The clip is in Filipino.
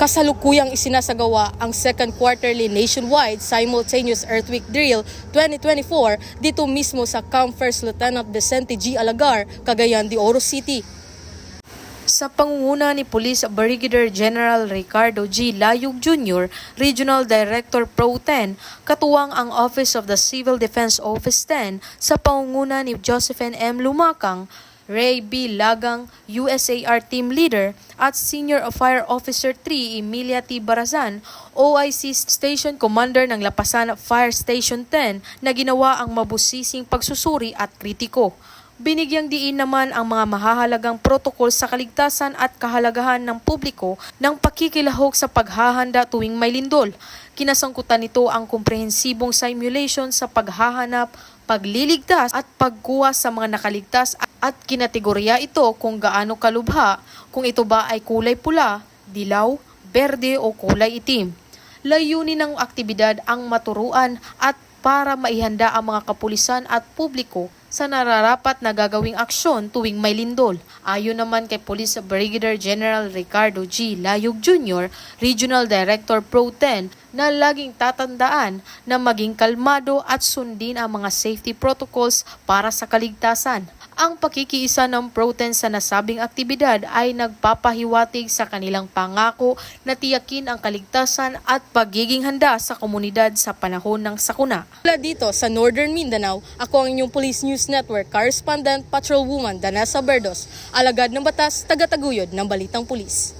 Kasalukuyang isinasagawa ang second quarterly nationwide simultaneous earthquake drill 2024 dito mismo sa Camp First Lieutenant Vicente G. Alagar, Cagayan de Oro City. Sa pangunguna ni Police Brigadier General Ricardo G. Layug Jr., Regional Director Pro 10, katuwang ang Office of the Civil Defense Office 10 sa pangunguna ni Josephine M. Lumakang, Ray B. Lagang, USAR Team Leader, at Senior Fire Officer 3 Emilia T. Barazan, OIC Station Commander ng Lapasan Fire Station 10 na ginawa ang mabusising pagsusuri at kritiko. Binigyang diin naman ang mga mahahalagang protokol sa kaligtasan at kahalagahan ng publiko ng pakikilahok sa paghahanda tuwing may lindol. Kinasangkutan nito ang komprehensibong simulation sa paghahanap, pagliligtas at pagkuha sa mga nakaligtas at kinategorya ito kung gaano kalubha, kung ito ba ay kulay pula, dilaw, berde o kulay itim. Layunin ng aktibidad ang maturuan at para maihanda ang mga kapulisan at publiko sa nararapat na gagawing aksyon tuwing may lindol. Ayon naman kay Police Brigadier General Ricardo G. Layug Jr., Regional Director Pro 10, na laging tatandaan na maging kalmado at sundin ang mga safety protocols para sa kaligtasan. Ang pakikiisa ng Pro 10 sa nasabing aktibidad ay nagpapahiwatig sa kanilang pangako na tiyakin ang kaligtasan at pagiging handa sa komunidad sa panahon ng sakuna. Mula dito sa Northern Mindanao, ako ang inyong Police News Network Correspondent Patrolwoman Danessa Berdos, alagad ng batas, tagataguyod ng Balitang Pulis.